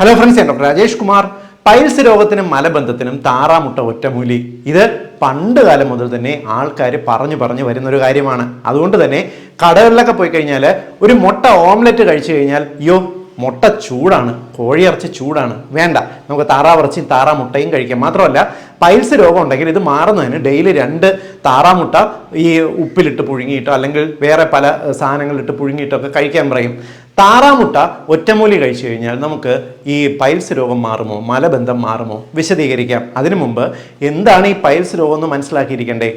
Hello friends ഞാൻ doctor Rajesh Kumar. Piles രോഗത്തിനും മലബന്ധത്തിനും താറാമുട്ട ഒറ്റമൂലി. ഇത് പണ്ട് കാലം മുതൽ തന്നെ ആൾക്കാർ പറഞ്ഞു പറഞ്ഞു വരുന്ന ഒരു കാര്യമാണ്. അതുകൊണ്ട് തന്നെ കടകളിലൊക്കെ പോയി കഴിഞ്ഞാൽ ഒരു മുട്ട ഓംലെറ്റ് കഴിച്ചു കഴിഞ്ഞാൽ അയ്യോ മുട്ട ചൂടാണ് കോഴിയിറച്ചി ചൂടാണ്. വേണ്ട നമുക്ക് താറാവിറച്ചിയും താറാമുട്ടയും കഴിക്കാം. മാത്രമല്ല പൈൽസ് രോഗം ഉണ്ടെങ്കിൽ ഇത് മാറുന്നതിന് ഡെയിലി രണ്ട് താറാമുട്ട ഈ ഉപ്പിലിട്ട് പുഴുങ്ങിയിട്ടോ അല്ലെങ്കിൽ വേറെ പല സാധനങ്ങളിട്ട് പുഴുങ്ങിയിട്ടോ ഒക്കെ കഴിക്കാൻ പറയും. താറാമുട്ട ഒറ്റമൂലി കഴിച്ചു കഴിഞ്ഞാൽ നമുക്ക് ഈ പൈൽസ് രോഗം മാറുമോ? മലബന്ധം മാറുമോ? വിശദീകരിക്കാം. അതിനു മുമ്പ് എന്താണ് ഈ പൈൽസ് രോഗം എന്ന് മനസ്സിലാക്കിയിരിക്കണ്ടേ?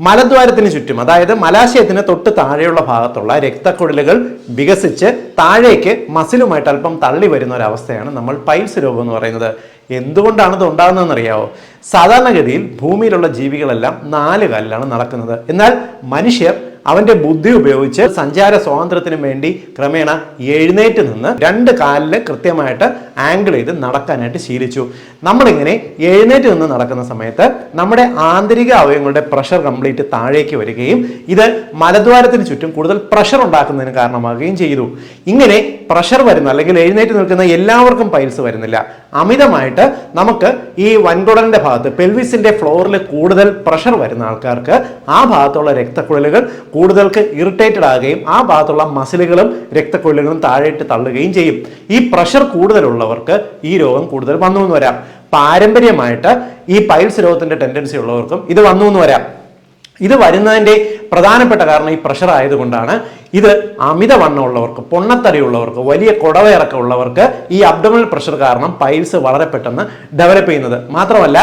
മലദ്വാരത്തിന് ചുറ്റും അതായത് മലാശയത്തിന് തൊട്ട് താഴെയുള്ള ഭാഗത്തുള്ള രക്തക്കുഴലുകൾ വികസിച്ച് താഴേക്ക് മസിലുമായിട്ട് അല്പം തള്ളി വരുന്ന ഒരു അവസ്ഥയാണ് നമ്മൾ പൈൽസ് രോഗം എന്ന് പറയുന്നത്. എന്തുകൊണ്ടാണ് ഇത് ഉണ്ടാകുന്നതെന്ന് അറിയാവോ സാധാരണഗതിയിൽ ഭൂമിയിലുള്ള ജീവികളെല്ലാം നാല് കാലിലാണ് നടക്കുന്നത്. എന്നാൽ മനുഷ്യർ അവന്റെ ബുദ്ധി ഉപയോഗിച്ച് സഞ്ചാര സ്വാതന്ത്ര്യത്തിനും വേണ്ടി ക്രമേണ എഴുന്നേറ്റ് നിന്ന് രണ്ട് കാലിൽ കൃത്യമായിട്ട് ആംഗിൾ ചെയ്ത് നടക്കാനായിട്ട് ശീലിച്ചു. നമ്മളിങ്ങനെ എഴുന്നേറ്റ് നിന്ന് നടക്കുന്ന സമയത്ത് നമ്മുടെ ആന്തരിക അവയവങ്ങളുടെ പ്രഷർ കംപ്ലീറ്റ് താഴേക്ക് വരികയും ഇത് മലദ്വാരത്തിന് ചുറ്റും കൂടുതൽ പ്രഷർ ഉണ്ടാക്കുന്നതിന് കാരണമാകുകയും ചെയ്തു. ഇങ്ങനെ പ്രഷർ വരുന്ന അല്ലെങ്കിൽ എഴുന്നേറ്റ് നിൽക്കുന്ന എല്ലാവർക്കും പൈൽസ് വരുന്നില്ല. അമിതമായിട്ട് നമുക്ക് ഈ വൻകുടലിന്റെ ഭാഗത്ത് പെൽവിസിന്റെ ഫ്ലോറിൽ കൂടുതൽ പ്രഷർ വരുന്ന ആൾക്കാർക്ക് ആ ഭാഗത്തുള്ള രക്തക്കുഴലുകൾ കൂടുതൽക്ക് ഇറിറ്റേറ്റഡ് ആകുകയും ആ ഭാഗത്തുള്ള മസിലുകളും രക്തക്കുഴലുകളും താഴേട്ട് തള്ളുകയും ചെയ്യും. ഈ പ്രഷർ കൂടുതലുള്ളവർക്ക് ഈ രോഗം കൂടുതൽ വന്നു എന്ന് വരാം. പാരമ്പര്യമായിട്ട് ഈ പൈൽസ് രോഗത്തിന്റെ ടെൻഡൻസി ഉള്ളവർക്കും ഇത് വന്നു എന്ന് വരാം. ഇത് വരുന്നതിന്റെ പ്രധാനപ്പെട്ട കാരണം ഈ പ്രഷർ ആയതുകൊണ്ടാണ്. ഇത് അമിതവണ്ണമുള്ളവർക്ക് പൊണ്ണത്തടിയുള്ളവർക്ക് വലിയ കുടവയിറക്കം ഉള്ളവർക്ക് ഈ അബ്ഡമൽ പ്രഷർ കാരണം പൈൽസ് വളരെ പെട്ടെന്ന് ഡെവലപ്പ് ചെയ്യുന്നത്. മാത്രമല്ല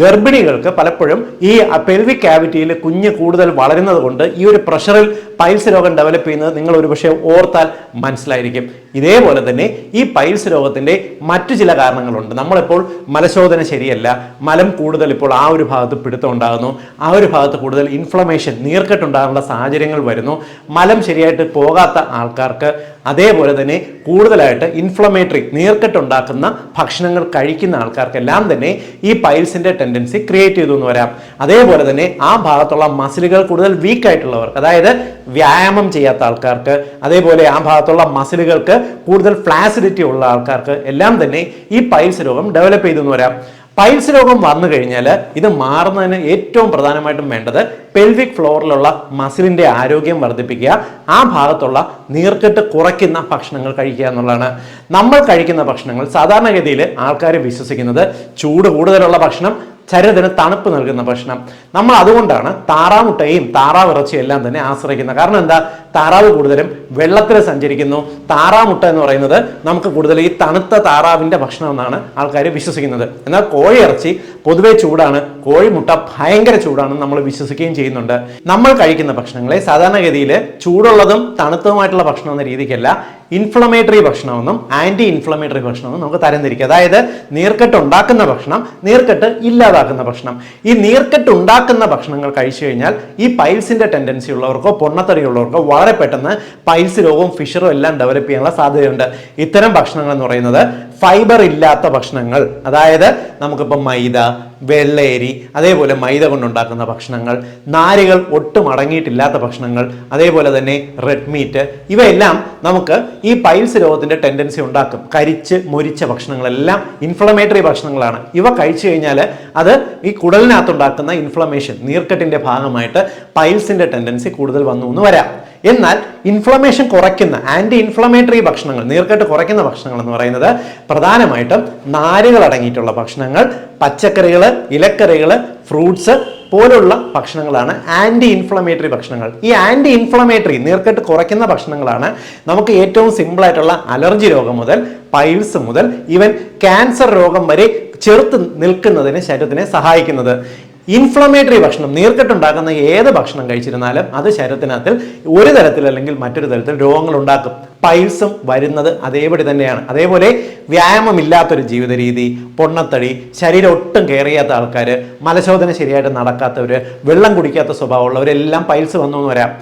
ഗർഭിണികൾക്ക് പലപ്പോഴും ഈ പെൽവി ക്യാവിറ്റിയിൽ കുഞ്ഞ് കൂടുതൽ വളരുന്നത് കൊണ്ട് ഈ ഒരു പ്രഷറിൽ പൈൽസ് രോഗം ഡെവലപ്പ് ചെയ്യുന്നത് നിങ്ങൾ ഒരുപക്ഷെ ഓർത്താൽ മനസ്സിലായിരിക്കും. ഇതേപോലെ തന്നെ ഈ പൈൽസ് രോഗത്തിന്റെ മറ്റു ചില കാരണങ്ങളുണ്ട്. നമ്മളിപ്പോൾ മലശോധന ശരിയല്ല. മലം കൂടുതൽ ഇപ്പോൾ ആ ഒരു ഭാഗത്ത് പിടുത്തം ഉണ്ടാകുന്നു. ആ ഒരു ഭാഗത്ത് കൂടുതൽ ഇൻഫ്ലമേഷൻ നീർക്കെട്ടുണ്ടാകാനുള്ള സാഹചര്യങ്ങൾ വരുന്നു. മലം ശരിയായിട്ട് പോകാത്ത ആൾക്കാർക്ക് അതേപോലെ തന്നെ കൂടുതലായിട്ട് ഇൻഫ്ലമേറ്ററി നീർക്കെട്ടുണ്ടാക്കുന്ന ഭക്ഷണങ്ങൾ കഴിക്കുന്ന ആൾക്കാർക്കെല്ലാം തന്നെ ഈ പൈൽസിന്റെ ടെൻഡൻസി ക്രിയേറ്റ് ചെയ്തു എന്ന് വരാം. അതേപോലെ തന്നെ ആ ഭാഗത്തുള്ള മസിലുകൾ കൂടുതൽ വീക്ക് ആയിട്ടുള്ളവർക്ക് അതായത് വ്യായാമം ചെയ്യാത്ത ആൾക്കാർക്ക് അതേപോലെ ആ ഭാഗത്തുള്ള മസിലുകൾക്ക് കൂടുതൽ ഫ്ലാസിഡിറ്റി ഉള്ള ആൾക്കാർക്ക് എല്ലാം തന്നെ ഈ പൈൽസ് രോഗം ഡെവലപ്പ് ചെയ്തു എന്ന് വരാം. പൈൽസ് രോഗം വന്നു കഴിഞ്ഞാൽ ഇത് മാറുന്നതിന് ഏറ്റവും പ്രധാനമായിട്ടും വേണ്ടത് പെൽവിക് ഫ്ലോറിലുള്ള മസിലിന്റെ ആരോഗ്യം വർദ്ധിപ്പിക്കുക ആ ഭാഗത്തുള്ള നീർക്കെട്ട് കുറയ്ക്കുന്ന ഭക്ഷണങ്ങൾ കഴിക്കുക എന്നുള്ളതാണ്. നമ്മൾ കഴിക്കുന്ന ഭക്ഷണങ്ങൾ സാധാരണഗതിയിൽ ആൾക്കാർ വിശ്വസിക്കുന്നത് ചൂട് കൂടുതലുള്ള ഭക്ഷണം ശരീരത്തിന് തണുപ്പ് നൽകുന്ന ഭക്ഷണം. നമ്മൾ അതുകൊണ്ടാണ് താറാമുട്ടയും താറാവിറച്ചിയും എല്ലാം തന്നെ ആശ്രയിക്കുന്നത്. കാരണം എന്താ? താറാവ് കൂടുതലും വെള്ളത്തിൽ സഞ്ചരിക്കുന്നു. താറാമുട്ട എന്ന് പറയുന്നത് നമുക്ക് കൂടുതൽ ഈ തണുത്ത താറാവിന്റെ ഭക്ഷണം എന്നാണ് ആൾക്കാർ വിശ്വസിക്കുന്നത്. എന്നാൽ കോഴി ഇറച്ചി പൊതുവെ ചൂടാണ്. കോഴിമുട്ട ഭയങ്കര ചൂടാണെന്ന് നമ്മൾ വിശ്വസിക്കുകയും ചെയ്യുന്നുണ്ട്. നമ്മൾ കഴിക്കുന്ന ഭക്ഷണങ്ങളെ സാധാരണഗതിയിൽ ചൂടുള്ളതും തണുത്തതുമായിട്ടുള്ള ഭക്ഷണം എന്ന രീതിക്കല്ല ഇൻഫ്ലമേറ്ററി ഭക്ഷണമെന്നും ആന്റി ഇൻഫ്ലമേറ്ററി ഭക്ഷണമെന്നും നമുക്ക് തരംതിരിക്കുക അതായത് നീർക്കെട്ട് ഉണ്ടാക്കുന്ന ഭക്ഷണം നീർക്കെട്ട് ഇല്ലാതാക്കുന്ന ഭക്ഷണം. ഈ നീർക്കെട്ട് ഉണ്ടാക്കുന്ന ഭക്ഷണങ്ങൾ കഴിച്ചു കഴിഞ്ഞാൽ ഈ പൈൽസിന്റെ ടെൻഡൻസി ഉള്ളവർക്കോ പൊണ്ണത്തടി ഉള്ളവർക്കോ വളരെ പെട്ടെന്ന് പൈൽസ് രോഗവും ഫിഷറും എല്ലാം ഡെവലപ്പ് ചെയ്യാനുള്ള സാധ്യതയുണ്ട്. ഇത്തരം ഭക്ഷണങ്ങൾ എന്ന് പറയുന്നത് ഫൈബർ ഇല്ലാത്ത ഭക്ഷണങ്ങൾ അതായത് നമുക്കിപ്പോൾ മൈദ വെള്ളേരി അതേപോലെ മൈദ കൊണ്ടുണ്ടാക്കുന്ന ഭക്ഷണങ്ങൾ നാരുകൾ ഒട്ടും അടങ്ങിയിട്ടില്ലാത്ത ഭക്ഷണങ്ങൾ അതേപോലെ തന്നെ റെഡ് മീറ്റ് ഇവയെല്ലാം നമുക്ക് ഈ പൈൽസ് രോഗത്തിന്റെ ടെൻഡൻസി ഉണ്ടാക്കും. കരിച്ച് മുരിച്ച ഭക്ഷണങ്ങളെല്ലാം ഇൻഫ്ലമേറ്ററി ഭക്ഷണങ്ങളാണ്. ഇവ കഴിച്ചു കഴിഞ്ഞാൽ അത് ഈ കുടലിനകത്തുണ്ടാക്കുന്ന ഇൻഫ്ലമേഷൻ നീർക്കെട്ടിന്റെ ഭാഗമായിട്ട് പൈൽസിന്റെ ടെൻഡൻസി കൂടുതൽ വന്നു എന്ന് വരാം. എന്നാൽ ഇൻഫ്ലമേഷൻ കുറയ്ക്കുന്ന ആന്റി ഇൻഫ്ലമേറ്ററി ഭക്ഷണങ്ങൾ നീർക്കെട്ട് കുറയ്ക്കുന്ന ഭക്ഷണങ്ങൾ എന്ന് പറയുന്നത് പ്രധാനമായിട്ടും നാരുകൾ അടങ്ങിയിട്ടുള്ള ഭക്ഷണങ്ങൾ പച്ചക്കറികൾ ഇലക്കറികൾ ഫ്രൂട്ട്സ് പോലുള്ള ഭക്ഷണങ്ങളാണ് ആന്റി ഇൻഫ്ലമേറ്ററി ഭക്ഷണങ്ങൾ. ഈ ആന്റി ഇൻഫ്ലമേറ്ററി നീർക്കെട്ട് കുറയ്ക്കുന്ന ഭക്ഷണങ്ങളാണ് നമുക്ക് ഏറ്റവും സിമ്പിൾ ആയിട്ടുള്ള അലർജി രോഗം മുതൽ പൈൽസ് മുതൽ ഈവൻ ക്യാൻസർ രോഗം വരെ ചെറുത്ത് നിൽക്കുന്നതിന് ശരീരത്തിനെ സഹായിക്കുന്നത്. ഇൻഫ്ലമേറ്ററി ഭക്ഷണം നീർക്കെട്ടുണ്ടാക്കുന്ന ഏത് ഭക്ഷണം കഴിച്ചിരുന്നാലും അത് ശരീരത്തിനകത്തിൽ ഒരു തരത്തിൽ അല്ലെങ്കിൽ മറ്റൊരു തരത്തിൽ രോഗങ്ങൾ ഉണ്ടാക്കും. പൈൽസും വരുന്നത് അതേപടി തന്നെയാണ്. അതേപോലെ വ്യായാമമില്ലാത്തൊരു ജീവിത രീതി പൊണ്ണത്തടി ശരീരം ഒട്ടും കയറിയാത്ത ആൾക്കാർ മലശോധന ശരിയായിട്ട് നടക്കാത്തവർ വെള്ളം കുടിക്കാത്ത സ്വഭാവമുള്ളവരെല്ലാം പൈൽസ് വന്നു എന്ന് വരാം.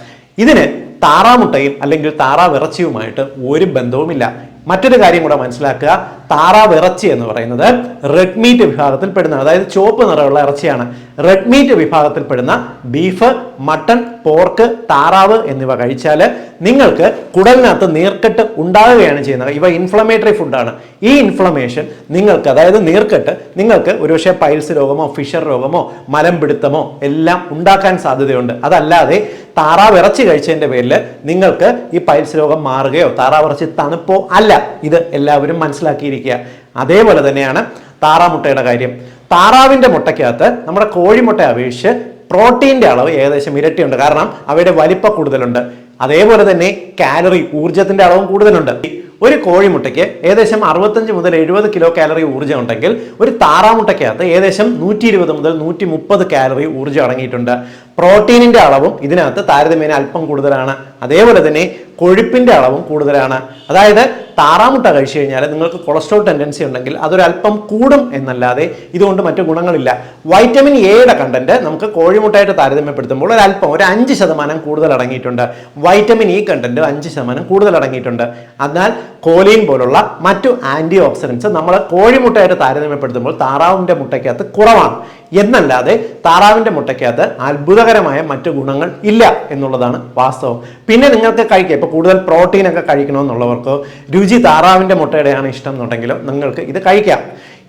ഇതിന് താറാമുട്ടയും അല്ലെങ്കിൽ താറാവിറച്ചിയുമായിട്ട് ഒരു ബന്ധവുമില്ല. മറ്റൊരു കാര്യം കൂടെ മനസ്സിലാക്കുക. താറാവ് ഇറച്ചി എന്ന് പറയുന്നത് റെഡ് മീറ്റ് വിഭാഗത്തിൽ പെടുന്ന അതായത് ചുവപ്പ് നിറമുള്ള ഇറച്ചിയാണ്. റെഡ് മീറ്റ് വിഭാഗത്തിൽപ്പെടുന്ന ബീഫ് മട്ടൺ പോർക്ക് താറാവ് എന്നിവ കഴിച്ചാൽ നിങ്ങൾക്ക് കുടലിനകത്ത് നീർക്കെട്ട് ഉണ്ടാവുകയാണ് ചെയ്യുന്നത്. ഇവ ഇൻഫ്ലമേറ്ററി ഫുഡാണ് ഈ ഇൻഫ്ലമേഷൻ നിങ്ങൾക്ക് അതായത് നീർക്കെട്ട് നിങ്ങൾക്ക് ഒരുപക്ഷെ പൈൽസ് രോഗമോ ഫിഷർ രോഗമോ മലം പിടുത്തമോ എല്ലാം ഉണ്ടാക്കാൻ സാധ്യതയുണ്ട്. അതല്ലാതെ താറാവ് ഇറച്ചി കഴിച്ചതിന്റെ പേരിൽ നിങ്ങൾക്ക് ഈ പൈൽസ് രോഗം മാറുകയോ താറാവ് ഇറച്ചി തണുപ്പോ അല്ല. ഇത് എല്ലാവരും മനസ്സിലാക്കിയിരിക്കുക. അതേപോലെ തന്നെയാണ് താറാമുട്ടയുടെ കാര്യം. താറാവിന്റെ മുട്ടയ്ക്കകത്ത് നമ്മുടെ കോഴിമുട്ട അപേക്ഷിച്ച് പ്രോട്ടീന്റെ അളവ് ഏകദേശം ഇരട്ടിയുണ്ട്. കാരണം അവയുടെ വലിപ്പ കൂടുതലുണ്ട്. അതേപോലെ തന്നെ കാലറി ഊർജത്തിന്റെ അളവും കൂടുതലുണ്ട്. ഒരു കോഴിമുട്ടയ്ക്ക് ഏകദേശം അറുപത്തഞ്ച് മുതൽ എഴുപത് കിലോ കാലറി ഊർജം ഉണ്ടെങ്കിൽ ഒരു താറാമുട്ടയ്ക്കകത്ത് ഏകദേശം നൂറ്റി ഇരുപത് മുതൽ നൂറ്റി മുപ്പത് കാലറി ഊർജം അടങ്ങിയിട്ടുണ്ട്. പ്രോട്ടീനിന്റെ അളവും ഇതിനകത്ത് താരതമ്യേന അല്പം കൂടുതലാണ്. അതേപോലെ തന്നെ കൊഴുപ്പിന്റെ അളവും കൂടുതലാണ്. അതായത് താറാമുട്ട കഴിച്ചു കഴിഞ്ഞാൽ നിങ്ങൾക്ക് കൊളസ്ട്രോൾ ടെൻഡൻസി ഉണ്ടെങ്കിൽ അതൊരല്പം കൂടും എന്നല്ലാതെ ഇതുകൊണ്ട് മറ്റു ഗുണങ്ങളില്ല. വൈറ്റമിൻ എയുടെ കണ്ടന്റ് നമുക്ക് കോഴിമുട്ടയായിട്ട് താരതമ്യപ്പെടുത്തുമ്പോൾ ഒരല്പം ഒരു അഞ്ച് ശതമാനം കൂടുതൽ അടങ്ങിയിട്ടുണ്ട് വൈറ്റമിൻ ഇ കണ്ടന്റ് അഞ്ച് ശതമാനം കൂടുതൽ അടങ്ങിയിട്ടുണ്ട് എന്നാൽ കോലീൻ പോലുള്ള മറ്റു ആന്റി ഓക്സിഡൻസ് നമ്മൾ കോഴിമുട്ടയായിട്ട് താരതമ്യപ്പെടുത്തുമ്പോൾ താറാവിന്റെ മുട്ടയ്ക്കകത്ത് കുറവാണ്. എന്നല്ലാതെ താറാവിന്റെ മുട്ടയ്ക്കകത്ത് അത്ഭുതകരമായ മറ്റു ഗുണങ്ങൾ ഇല്ല എന്നുള്ളതാണ് വാസ്തവം. പിന്നെ നിങ്ങൾക്ക് കഴിക്കുക ഇപ്പോൾ കൂടുതൽ പ്രോട്ടീൻ ഒക്കെ കഴിക്കണമെന്നുള്ളവർക്കോ രുചി താറാവിന്റെ മുട്ടയുടെയാണ് ഇഷ്ടം എന്നുണ്ടെങ്കിലോ നിങ്ങൾക്ക് ഇത് കഴിക്കാം.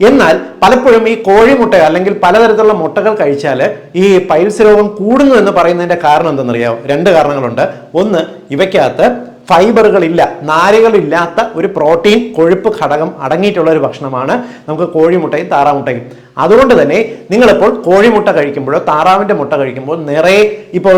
എന്നാൽ പലപ്പോഴും ഈ കോഴിമുട്ട അല്ലെങ്കിൽ പലതരത്തിലുള്ള മുട്ടകൾ കഴിച്ചാൽ ഈ പൈൽസ് രോഗം കൂടുന്നു എന്ന് പറയുന്നതിന്റെ കാരണം എന്തെന്നറിയാമോ രണ്ട് കാരണങ്ങളുണ്ട്. ഒന്ന് ഇവയ്ക്കകത്ത് ഫൈബറുകൾ ഇല്ല നാരുകളില്ലാത്ത ഒരു പ്രോട്ടീൻ കൊഴുപ്പ് ഘടകം അടങ്ങിയിട്ടുള്ള ഒരു ഭക്ഷണമാണ് നമുക്ക് കോഴിമുട്ടയും താറാമുട്ടയും. അതുകൊണ്ട് തന്നെ നിങ്ങളിപ്പോൾ കോഴിമുട്ട കഴിക്കുമ്പോഴോ താറാവിന്റെ മുട്ട കഴിക്കുമ്പോൾ നിറയെ ഇപ്പോൾ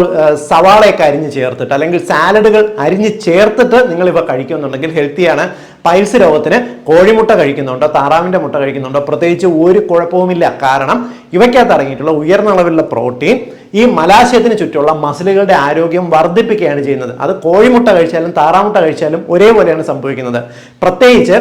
സവാളയൊക്കെ അരിഞ്ഞ് ചേർത്തിട്ട് അല്ലെങ്കിൽ സാലഡുകൾ അരിഞ്ഞ് ചേർത്തിട്ട് നിങ്ങൾ ഇവ കഴിക്കുന്നുണ്ടെങ്കിൽ ഹെൽത്തിയാണ്. പൈൽസ് രോഗത്തിന് കോഴിമുട്ട കഴിക്കുന്നുണ്ടോ താറാവിന്റെ മുട്ട കഴിക്കുന്നുണ്ടോ പ്രത്യേകിച്ച് ഒരു കുഴപ്പവുമില്ല. കാരണം ഇവയ്ക്കകത്ത് അടങ്ങിയിട്ടുള്ള ഉയർന്ന അളവിലുള്ള പ്രോട്ടീൻ ഈ മലാശയത്തിന് ചുറ്റുമുള്ള മസിലുകളുടെ ആരോഗ്യം വർദ്ധിപ്പിക്കുകയാണ് ചെയ്യുന്നത്. അത് കോഴിമുട്ട കഴിച്ചാലും താറാമുട്ട കഴിച്ചാലും ഒരേപോലെയാണ് സംഭവിക്കുന്നത്. പ്രത്യേകിച്ച്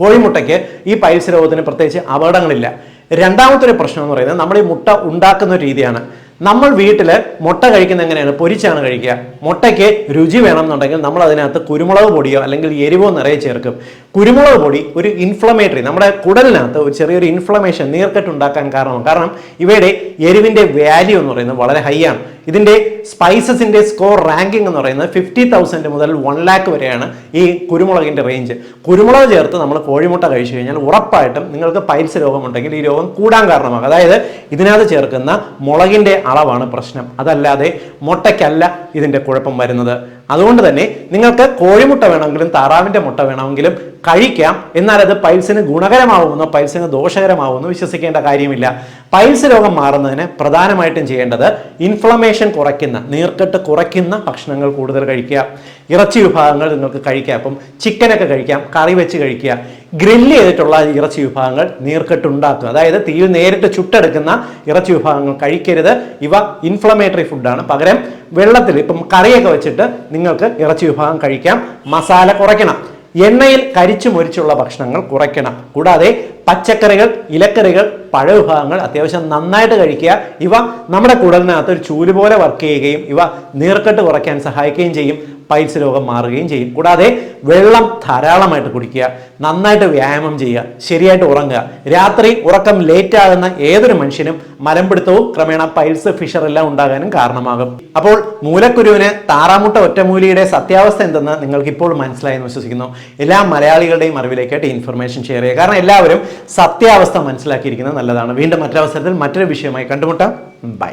കോഴിമുട്ടയ്ക്ക് ഈ പൈൽസ് രോഗത്തിന് പ്രത്യേകിച്ച് അപകടങ്ങളില്ല. രണ്ടാമത്തെ ഒരു പ്രശ്നം എന്ന് പറയുന്നത് നമ്മൾ ഈ മുട്ട ഉണ്ടാക്കുന്ന രീതിയാണ്. നമ്മൾ വീട്ടിൽ മുട്ട കഴിക്കുന്നത് എങ്ങനെയാണ്? പൊരിച്ചാണ് കഴിക്കുക. മുട്ടയ്ക്ക് രുചി വേണമെന്നുണ്ടെങ്കിൽ നമ്മൾ അതിനകത്ത് കുരുമുളക് പൊടിയോ അല്ലെങ്കിൽ എരിവോ നിറയെ ചേർക്കും. കുരുമുളക് പൊടി ഒരു ഇൻഫ്ലമേറ്ററി നമ്മുടെ കുടലിനകത്ത് ഒരു ചെറിയൊരു ഇൻഫ്ലമേഷൻ നീർക്കെട്ട് ഉണ്ടാക്കാൻ കാരണമാണ് കാരണം ഇവയുടെ എരിവിന്റെ വാല്യൂ എന്ന് പറയുന്നത് വളരെ ഹൈ ആണ്. ഇതിന്റെ സ്പൈസസിന്റെ സ്കോർ റാങ്കിംഗ് എന്ന് പറയുന്നത് ഫിഫ്റ്റി തൗസൻഡ് മുതൽ വൺ ലാക്ക് വരെയാണ് ഈ കുരുമുളകിന്റെ റേഞ്ച് കുരുമുളക് ചേർത്ത് നമ്മൾ കോഴിമുട്ട കഴിച്ചു കഴിഞ്ഞാൽ ഉറപ്പായിട്ടും നിങ്ങൾക്ക് പൈൽസ് രോഗമുണ്ടെങ്കിൽ ഈ രോഗം കൂടാൻ കാരണമാകും. അതായത് ഇതിനകത്ത് ചേർക്കുന്ന മുളകിന്റെ അളവാണ് പ്രശ്നം. അതല്ലാതെ മുട്ടയ്ക്കല്ല ഇതിന്റെ കുഴപ്പം വരുന്നത്. അതുകൊണ്ട് തന്നെ നിങ്ങൾക്ക് കോഴിമുട്ട വേണമെങ്കിലും താറാവിന്റെ മുട്ട വേണമെങ്കിലും കഴിക്കാം. എന്നാൽ അത് പൈൽസിന് ഗുണകരമാവുമെന്നോ പൈൽസിന് ദോഷകരമാവുമെന്നോ വിശ്വസിക്കേണ്ട കാര്യമില്ല. പൈൽസ് രോഗം മാറുന്നതിന് പ്രധാനമായിട്ടും ചെയ്യേണ്ടത് ഇൻഫ്ലമേഷൻ കുറയ്ക്കുന്ന നീർക്കെട്ട് കുറയ്ക്കുന്ന ഭക്ഷണങ്ങൾ കൂടുതൽ കഴിക്കുക. ഇറച്ചി വിഭാഗങ്ങൾ നിങ്ങൾക്ക് കഴിക്കാം. അപ്പം ചിക്കനൊക്കെ കഴിക്കാം കറി വെച്ച് കഴിക്കുക. ഗ്രില്ല് ചെയ്തിട്ടുള്ള ഇറച്ചി വിഭാഗങ്ങൾ നീർക്കെട്ട് ഉണ്ടാക്കുക. അതായത് തീയിൽ നേരിട്ട് ചുട്ടെടുക്കുന്ന ഇറച്ചി വിഭാഗങ്ങൾ കഴിക്കരുത്. ഇവ ഇൻഫ്ലമേറ്ററി ഫുഡാണ് പകരം വെള്ളത്തിൽ ഇപ്പം കറിയൊക്കെ വെച്ചിട്ട് നിങ്ങൾക്ക് ഇറച്ചി വിഭാഗം കഴിക്കാം. മസാല കുറയ്ക്കണം. എണ്ണയിൽ കരിച്ചു മൊരിച്ചുള്ള ഭക്ഷണങ്ങൾ കുറയ്ക്കണം. കൂടാതെ പച്ചക്കറികൾ ഇലക്കറികൾ പഴവിഭാഗങ്ങൾ അത്യാവശ്യം നന്നായിട്ട് കഴിക്കുക. ഇവ നമ്മുടെ കുടലിനകത്ത് ഒരു ചൂൽ പോലെ വർക്ക് ചെയ്യുകയും ഇവ നീർക്കെട്ട് കുറയ്ക്കാൻ സഹായിക്കുകയും ചെയ്യും. പൈൽസ് രോഗം മാറുകയും ചെയ്യും. കൂടാതെ വെള്ളം ധാരാളമായിട്ട് കുടിക്കുക നന്നായിട്ട് വ്യായാമം ചെയ്യുക ശരിയായിട്ട് ഉറങ്ങുക. രാത്രി ഉറക്കം ലേറ്റ് ആകുന്ന ഏതൊരു മനുഷ്യനും മലമ്പിടുത്തവും ക്രമേണ പൈൽസ് ഫിഷർ എല്ലാം ഉണ്ടാകാനും കാരണമാകും. അപ്പോൾ മൂലക്കുരുവിന് താറാമുട്ട ഒറ്റമൂലിയുടെ സത്യാവസ്ഥ എന്തെന്ന് നിങ്ങൾക്ക് ഇപ്പോൾ മനസ്സിലായെന്ന് വിശ്വസിക്കുന്നു. എല്ലാ മലയാളികളുടെയും അറിവിലേക്കായിട്ട് ഇൻഫർമേഷൻ ഷെയർ ചെയ്യുക. കാരണം എല്ലാവരും സത്യാവസ്ഥ മനസ്സിലാക്കിയിരിക്കുന്നത് നല്ലതാണ്. വീണ്ടും മറ്റൊരവസരത്തിൽ മറ്റൊരു വിഷയമായി കണ്ടുമുട്ടാം. ബൈ.